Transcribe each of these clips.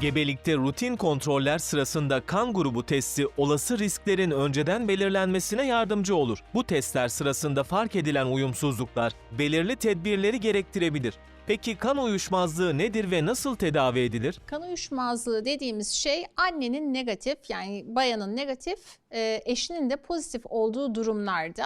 Gebelikte rutin kontroller sırasında kan grubu testi olası risklerin önceden belirlenmesine yardımcı olur. Bu testler sırasında fark edilen uyumsuzluklar belirli tedbirleri gerektirebilir. Peki kan uyuşmazlığı nedir ve nasıl tedavi edilir? Kan uyuşmazlığı dediğimiz şey annenin negatif yani bayanın negatif e, eşinin de pozitif olduğu durumlarda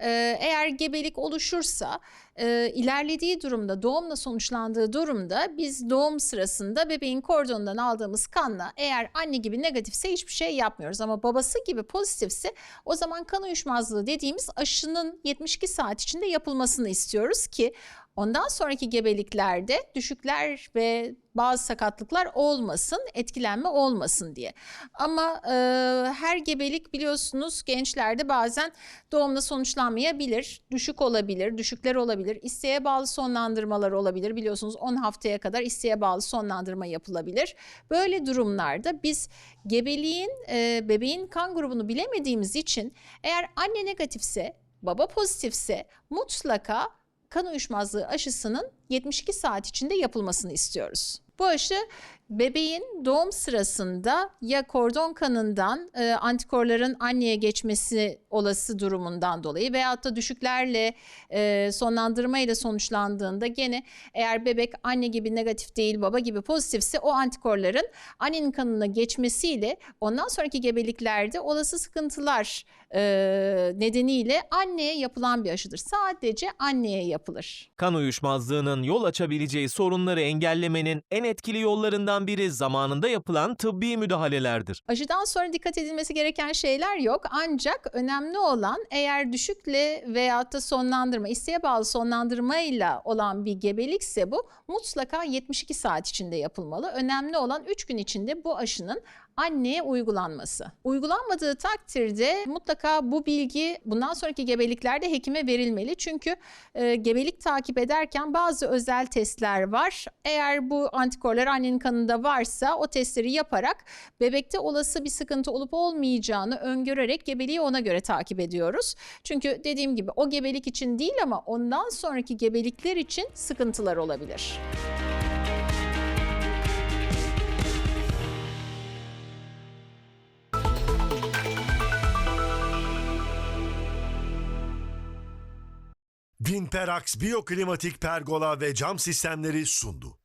e, eğer gebelik oluşursa e, ilerlediği durumda doğumla sonuçlandığı durumda biz doğum sırasında bebeğin kordonundan aldığımız kanla eğer anne gibi negatifse hiçbir şey yapmıyoruz. Ama babası gibi pozitifse o zaman kan uyuşmazlığı dediğimiz aşının 72 saat içinde yapılmasını istiyoruz ki Ondan sonraki gebeliklerde düşükler ve bazı sakatlıklar olmasın, etkilenme olmasın diye. Ama e, her gebelik biliyorsunuz gençlerde bazen doğumla sonuçlanmayabilir. Düşük olabilir, düşükler olabilir, isteğe bağlı sonlandırmalar olabilir. Biliyorsunuz 10 haftaya kadar isteğe bağlı sonlandırma yapılabilir. Böyle durumlarda biz gebeliğin, e, bebeğin kan grubunu bilemediğimiz için eğer anne negatifse, baba pozitifse mutlaka kan uyuşmazlığı aşısının 72 saat içinde yapılmasını istiyoruz. Bu aşı bebeğin doğum sırasında ya kordon kanından e, antikorların anneye geçmesi olası durumundan dolayı veyahut da düşüklerle e, sonlandırmayla sonuçlandığında gene eğer bebek anne gibi negatif değil baba gibi pozitifse o antikorların annenin kanına geçmesiyle ondan sonraki gebeliklerde olası sıkıntılar e, nedeniyle anneye yapılan bir aşıdır. Sadece anneye yapılır. Kan uyuşmazlığının yol açabileceği sorunları engellemenin en etkili yollarından biri zamanında yapılan tıbbi müdahalelerdir. Aşıdan sonra dikkat edilmesi gereken şeyler yok. Ancak önemli olan eğer düşükle veyahut da sonlandırma, isteğe bağlı sonlandırmayla olan bir gebelikse bu mutlaka 72 saat içinde yapılmalı. Önemli olan 3 gün içinde bu aşının anneye uygulanması. Uygulanmadığı takdirde mutlaka bu bilgi bundan sonraki gebeliklerde hekime verilmeli. Çünkü e, gebelik takip ederken bazı özel testler var. Eğer bu antikorlar annenin kanında varsa o testleri yaparak bebekte olası bir sıkıntı olup olmayacağını öngörerek gebeliği ona göre takip ediyoruz. Çünkü dediğim gibi o gebelik için değil ama ondan sonraki gebelikler için sıkıntılar olabilir. Vinperax Biyoklimatik Pergola ve Cam Sistemleri sundu.